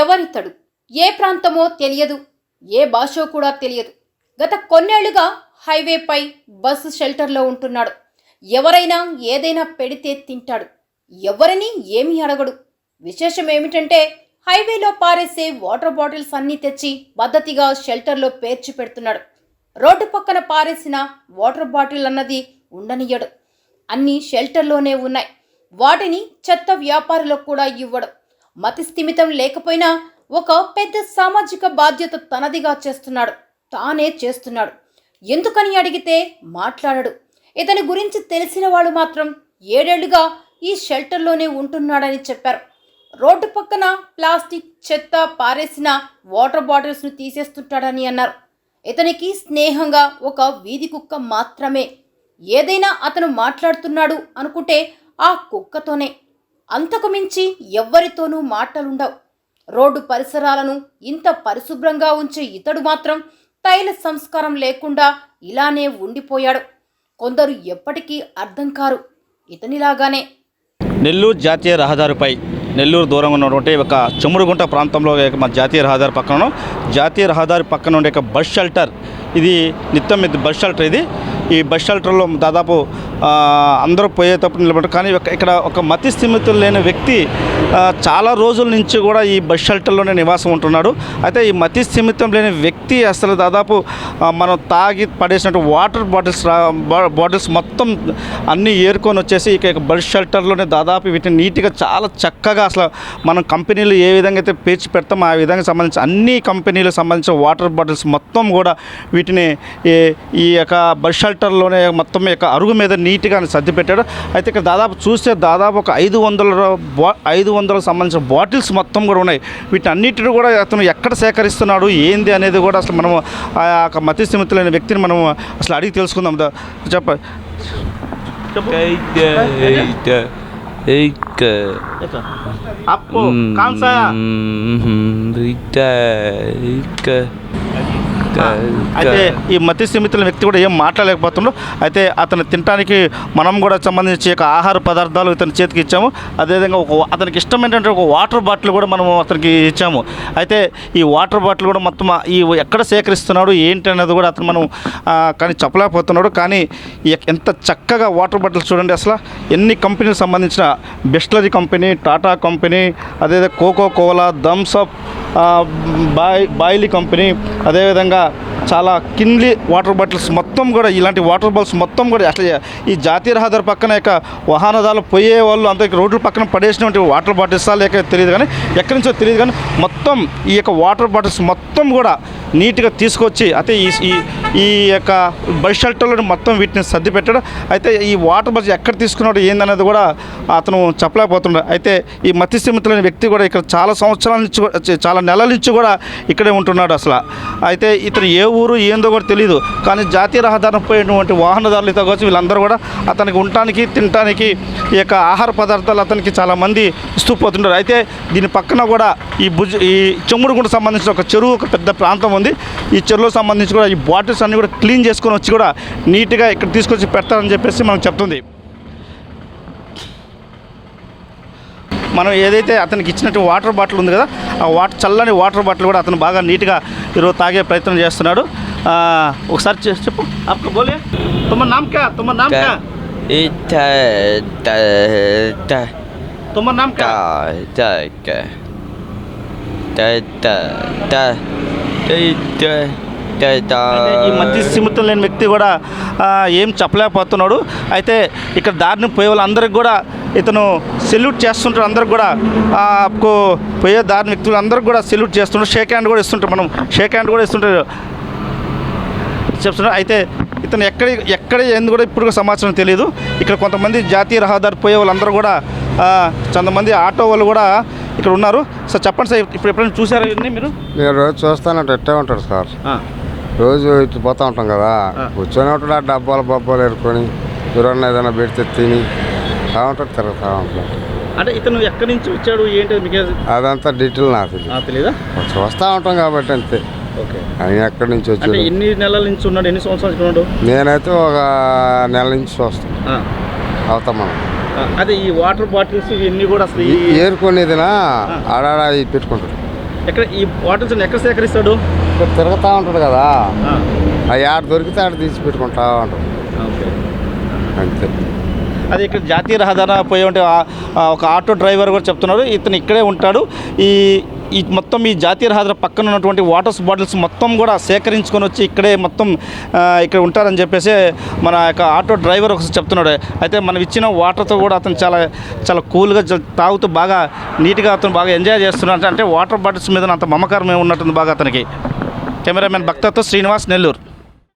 ఎవరితడు ఏ ప్రాంతమో తెలియదు ఏ భాషో కూడా తెలియదు. గత కొన్నేళ్ళుగా హైవేపై బస్సు షెల్టర్లో ఉంటున్నాడు. ఎవరైనా ఏదైనా పెడితే తింటాడు. ఎవరిని ఏమీ అడగడు. విశేషం ఏమిటంటే హైవేలో పారేసే వాటర్ బాటిల్స్ అన్నీ తెచ్చి పద్ధతిగా షెల్టర్లో పేర్చి పెడుతున్నాడు. రోడ్డు పక్కన పారేసిన వాటర్ బాటిల్ అన్నది ఉండనియడు అన్నీ షెల్టర్లోనే ఉన్నాయి. వాటిని చెత్త వ్యాపారులకు కూడా ఇవ్వడు. మతి స్థిమితం లేకపోయినా ఒక పెద్ద సామాజిక బాధ్యత తనదిగా చేస్తున్నాడు. తానే చేస్తున్నాడు. ఎందుకని అడిగితే మాట్లాడడు. ఇతని గురించి తెలిసిన వాళ్ళు మాత్రం ఏడేళ్ళుగా ఈ షెల్టర్లోనే ఉంటున్నాడని చెప్పారు. రోడ్డు పక్కన ప్లాస్టిక్ చెత్త పారేసిన వాటర్ బాటిల్స్ను తీసేస్తుంటాడని అన్నారు. ఇతనికి స్నేహంగా ఒక వీధి కుక్క మాత్రమే. ఏదైనా అతను మాట్లాడుతున్నాడు అనుకుంటే ఆ కుక్కతోనే. అంతకు మించి ఎవ్వరితోనూ మాటలుండవు. రోడ్డు పరిసరాలను ఇంత పరిశుభ్రంగా ఉంచే ఇతడు మాత్రం తైల సంస్కారం లేకుండా ఇలానే ఉండిపోయాడు. కొందరు ఎప్పటికీ అర్థం కారు. ఇతనిలాగానే. నెల్లూరు జాతీయ రహదారిపై నెల్లూరు దూరంగా ఉన్నటువంటి ఒక చెముడుగుంట ప్రాంతంలో మా జాతీయ రహదారి పక్కన జాతీయ రహదారి పక్కన ఉండే ఒక బస్ షెల్టర్. ఇది నిత్యం బస్ షెల్టర్ ఇది. ఈ బస్ షెల్టర్లో దాదాపు అందరూ పోయేటప్పుడు నిలబడ్డారు. కానీ ఒక- ఇక్కడ ఒక మతి స్థిమితులు లేని వ్యక్తి చాలా రోజుల నుంచి కూడా ఈ బస్ షెల్టర్లోనే నివాసం ఉంటున్నాడు. అయితే ఈ మతి స్థిమితం లేని వ్యక్తి అసలు దాదాపు మనం తాగి పడేసినట్టు వాటర్ బాటిల్స్ రా- బాటిల్స్ మొత్తం అన్నీ ఏరుకొని వచ్చేసి ఇక బస్ షెల్టర్లోనే దాదాపు వీటిని నీట్గా చాలా చక్కగా అసలు మనం కంపెనీలు ఏ విధంగా అయితే పేర్చి పెడతామో ఆ విధంగా సంబంధించి అన్ని కంపెనీలకు సంబంధించిన వాటర్ బాటిల్స్ మొత్తం కూడా వీటిని ఈ- ఈ యొక్క బస్ షెల్టర్లోనే మొత్తం యొక్క అరుగు మీద నీట్గా సర్ది పెట్టాడు. అయితే ఇక్కడ దాదాపు చూస్తే దాదాపు ఒక ఐదు వందల బా ఐదు వందలకు సంబంధించిన బాటిల్స్ మొత్తం కూడా ఉన్నాయి. వీటి అన్నిటిని కూడా అతను ఎక్కడ సేకరిస్తున్నాడు ఏంది అనేది కూడా అసలు మనం ఆ యొక్క మతి స్థిమితులైన వ్యక్తిని మనం అసలు అడిగి తెలుసుకుందాం. చెప్ప చెప్పు. అయితే ఈ మతి స్థిమితుల వ్యక్తి కూడా ఏం మాట్లాడలేకపోతున్నాడు అయితే అతను తినడానికి మనం కూడా సంబంధించి ఒక ఆహార పదార్థాలు ఇతని చేతికి ఇచ్చాము. అదేవిధంగా ఒక అతనికి ఇష్టమైనటువంటి ఒక వాటర్ బాటిల్ కూడా మనము అతనికి ఇచ్చాము. అయితే ఈ వాటర్ బాటిల్ కూడా మొత్తం ఈ ఎక్కడ సేకరిస్తున్నాడు ఏంటి అనేది కూడా అతను మనం కానీ చెప్పలేకపోతున్నాడు. కానీ ఎంత చక్కగా వాటర్ బాటిల్స్ చూడండి అసలు. ఎన్ని కంపెనీలకు సంబంధించిన బిస్లరీ కంపెనీ టాటా కంపెనీ అదే కోకో కోలా థమ్సప్ బాయ్ బాయిలీ కంపెనీ అదేవిధంగా చాలా కిన్లీ వాటర్ బాటిల్స్ మొత్తం కూడా ఇలాంటి వాటర్ బాటిల్స్ మొత్తం కూడా అసలు ఈ జాతీయ రహదారి పక్కన యొక్క వాహనదారులు పోయే వాళ్ళు అంత రోడ్ల పక్కన పడేసినటువంటి వాటర్ బాటిల్సా లేక తెలియదు కానీ ఎక్కడి నుంచో తెలియదు కానీ మొత్తం ఈ యొక్క వాటర్ బాటిల్స్ మొత్తం కూడా నీట్గా తీసుకొచ్చి అయితే ఈ ఈ యొక్క బస్ షెల్టర్లను మొత్తం వీటిని సర్ది పెట్టాడు. అయితే ఈ వాటర్ బస్ ఎక్కడ తీసుకున్నాడు ఏందనేది కూడా అతను చెప్పలేకపోతున్నాడు. అయితే ఈ మతి స్థిమితులైన వ్యక్తి కూడా ఇక్కడ చాలా సంవత్సరాల నుంచి చాలా నెలల నుంచి కూడా ఇక్కడే ఉంటున్నాడు అసలు. అయితే ఇతను ఏ ఊరు ఏందో కూడా తెలియదు కానీ జాతీయ రహదారిని పోయినటువంటి వాహనదారులు ఇతను వీళ్ళందరూ కూడా అతనికి ఉండటానికి తినటానికి ఈ యొక్క ఆహార పదార్థాలు అతనికి చాలామంది ఇస్తూ పోతుంటారు అయితే దీని పక్కన కూడా ఈ భుజ ఈ చెమ్ముడుగుంట సంబంధించిన ఒక చెరువు ఒక పెద్ద ప్రాంతం ఉంది. ఈ చెరువుకు సంబంధించి కూడా ఈ బాటిల్స్ టాయిలెట్స్ అన్నీ కూడా క్లీన్ చేసుకొని వచ్చి కూడా నీట్గా ఇక్కడ తీసుకొచ్చి పెడతారని చెప్పేసి మనకు చెప్తుంది. మనం ఏదైతే అతనికి ఇచ్చినట్టు వాటర్ బాటిల్ ఉంది కదా ఆ వాటర్ చల్లని వాటర్ బాటిల్ కూడా అతను బాగా నీట్గా ఈరోజు తాగే ప్రయత్నం చేస్తున్నాడు. ఒకసారి చెప్పు. అప్పుడు బోలే. తుమ్మ నామకా తుమ్మ నామకా. తుమ్మ నామకా. ట ఈ మధ్య సిమితం లేని వ్యక్తి కూడా ఏం చెప్పలేకపోతున్నాడు. అయితే ఇక్కడ దారిని పోయే వాళ్ళందరికీ కూడా ఇతను సెల్యూట్ చేస్తుంటారు అందరికి కూడా ఆకు పోయే దారిని వ్యక్తులు అందరికి కూడా సెల్యూట్ చేస్తుంటారు షేక్ హ్యాండ్ కూడా ఇస్తుంటారు మనం. షేక్ హ్యాండ్ కూడా ఇస్తుంటారు చెప్తున్నారు అయితే ఇతను ఎక్కడ ఎక్కడ ఏంది కూడా ఇప్పుడు సమాచారం తెలియదు ఇక్కడ కొంతమంది జాతీయ రహదారి పోయే వాళ్ళందరూ కూడా కొంతమంది ఆటో వాళ్ళు కూడా ఇక్కడ ఉన్నారు. సార్ చెప్పండి సార్ ఇప్పుడు ఎప్పుడైనా చూసారా మీరు? చూస్తానంటే ఎట్టే ఉంటాడు సార్. రోజు ఇటు పోతా ఉంటాం కదా. కూర్చొని ఉంటాడు ఆ డబ్బాలు బబ్బాలు ఏరుకొని ఎవరన్నా ఏదైనా పెడితే తిని ఆ ఉంటాడు తిరుగుతా ఉంటాడు. అంటే ఇతను ఎక్కడి నుంచి వచ్చాడు ఏంటి మీకు? అదంతా డీటెయిల్ నాకు తెలియదు చూస్తూ ఉంటాం కాబట్టి అంతే. ఓకే. ఆయన ఎక్కడి నుంచి అంటే వచ్చాడు? ఎన్ని నెలల నుంచి ఉన్నాడు ఎన్ని సంవత్సరాల నుంచి ఉన్నాడు? నేనైతే ఒక నెల నుంచి చూస్తాం. ఆ, అవుతాం మనం. అదే ఈ వాటర్ బాటిల్స్ ఇవన్నీ కూడా అసలు ఏరుకునేదినా ఆడాడ పెట్టుకుంటాడు. ఎక్కడ ఈ బాటిల్స్ ఎక్కడ సేకరిస్తాడు? తిరుగుతూ ఉంటాడు కదా. ఆ. యాడ దొరికితే ఆడ తీసి పెట్టుకుంటా ఉంటాడు అంతే. అది ఇక్కడ జాతీయ రహదారి పోయే ఉంటే ఒక ఆటో డ్రైవర్ కూడా చెప్తున్నారు. ఇతను ఇక్కడే ఉంటాడు. ఈ ఈ మొత్తం ఈ జాతీయ రహదారి పక్కన ఉన్నటువంటి వాటర్స్ బాటిల్స్ మొత్తం కూడా సేకరించుకొని వచ్చి ఇక్కడే మొత్తం ఇక్కడ ఉంటారని చెప్పేసి మన యొక్క ఆటో డ్రైవర్ ఒకసారి చెప్తున్నాడు. అయితే మనం ఇచ్చిన వాటర్తో కూడా అతను చాలా చాలా కూల్గా తాగుతూ బాగా నీట్గా అతను బాగా ఎంజాయ్ చేస్తున్నాడు. అంటే వాటర్ బాటిల్స్ మీద అంత మమకారం ఉన్నట్టుంది బాగా అతనికి. కెమెరామెన్ భక్తతో శ్రీనివాస్ నెల్లూరు.